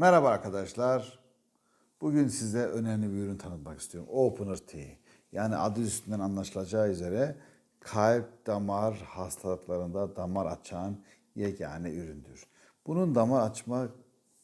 Merhaba arkadaşlar. Bugün size önemli bir ürün tanıtmak istiyorum. Opener Tea. Yani adı üstünden anlaşılacağı üzere kalp damar hastalıklarında damar açan yegane üründür. Bunun damar açma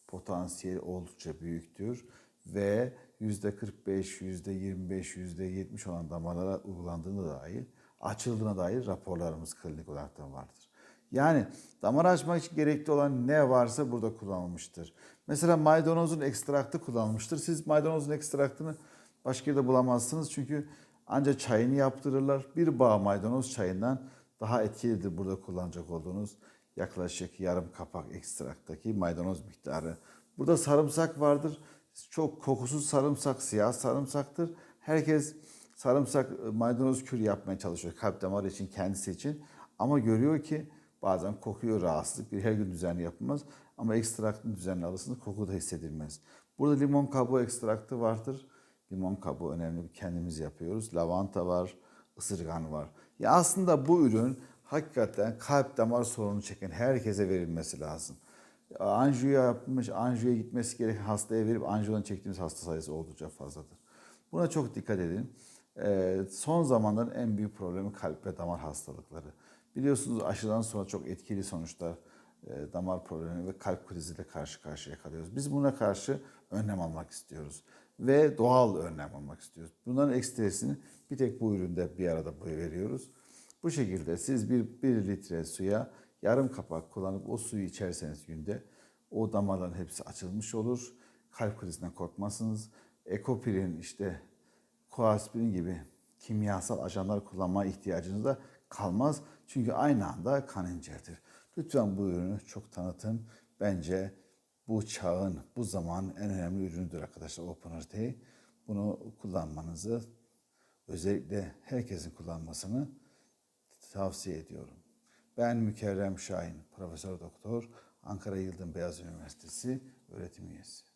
potansiyeli oldukça büyüktür ve %45, %25, %70 olan damarlara uygulandığına dair, açıldığına dair raporlarımız klinik olarak da vardır. Yani damar açmak için gerekli olan ne varsa burada kullanılmıştır. Mesela maydanozun ekstraktı kullanılmıştır. Siz maydanozun ekstraktını başka yerde bulamazsınız çünkü ancak çayını yaptırırlar. Bir bağ maydanoz çayından daha etkilidir burada kullanacak olduğunuz yaklaşık yarım kapak ekstraktaki maydanoz miktarı. Burada sarımsak vardır. Çok kokusuz sarımsak, siyah sarımsaktır. Herkes sarımsak maydanoz kür yapmaya çalışıyor kalp damarı için, kendisi için. Ama görüyor ki bazen kokuyor rahatsızlık. Bir her gün düzenli yapılmaz. Ama ekstraktın düzenli alırsanız koku da hissedilmez. Burada limon kabuğu ekstraktı vardır. Limon kabuğu önemli. Kendimiz yapıyoruz. Lavanta var, ısırgan var. Ya aslında bu ürün hakikaten kalp damar sorunu çeken herkese verilmesi lazım. Anjiyo yapmış, anjiyoya gitmesi gereken hastaya verip anjiyodan çektiğimiz hasta sayısı oldukça fazladır. Buna çok dikkat edin. Ee, son zamanların en büyük problemi kalp ve damar hastalıkları. Biliyorsunuz aşıdan sonra çok etkili sonuçlar e, damar problemi ve kalp kriziyle karşı karşıya kalıyoruz. Biz buna karşı önlem almak istiyoruz ve doğal önlem almak istiyoruz. Bunların ekstresini bir tek bu üründe bir arada veriyoruz. Bu şekilde siz bir, bir litre suya yarım kapak kullanıp o suyu içerseniz günde o damarların hepsi açılmış olur. Kalp krizinden korkmazsınız. Ekopirin işte koaspirin gibi kimyasal ajanlar kullanma ihtiyacınız da kalmaz. Çünkü aynı anda kan inceltir. Lütfen bu ürünü çok tanıtın. Bence bu çağın, bu zamanın en önemli ürünüdür arkadaşlar Opener Tea. Bunu kullanmanızı, özellikle herkesin kullanmasını tavsiye ediyorum. Ben Mükerrem Şahin, Profesör Doktor, Ankara Yıldırım Beyazıt Üniversitesi öğretim üyesi.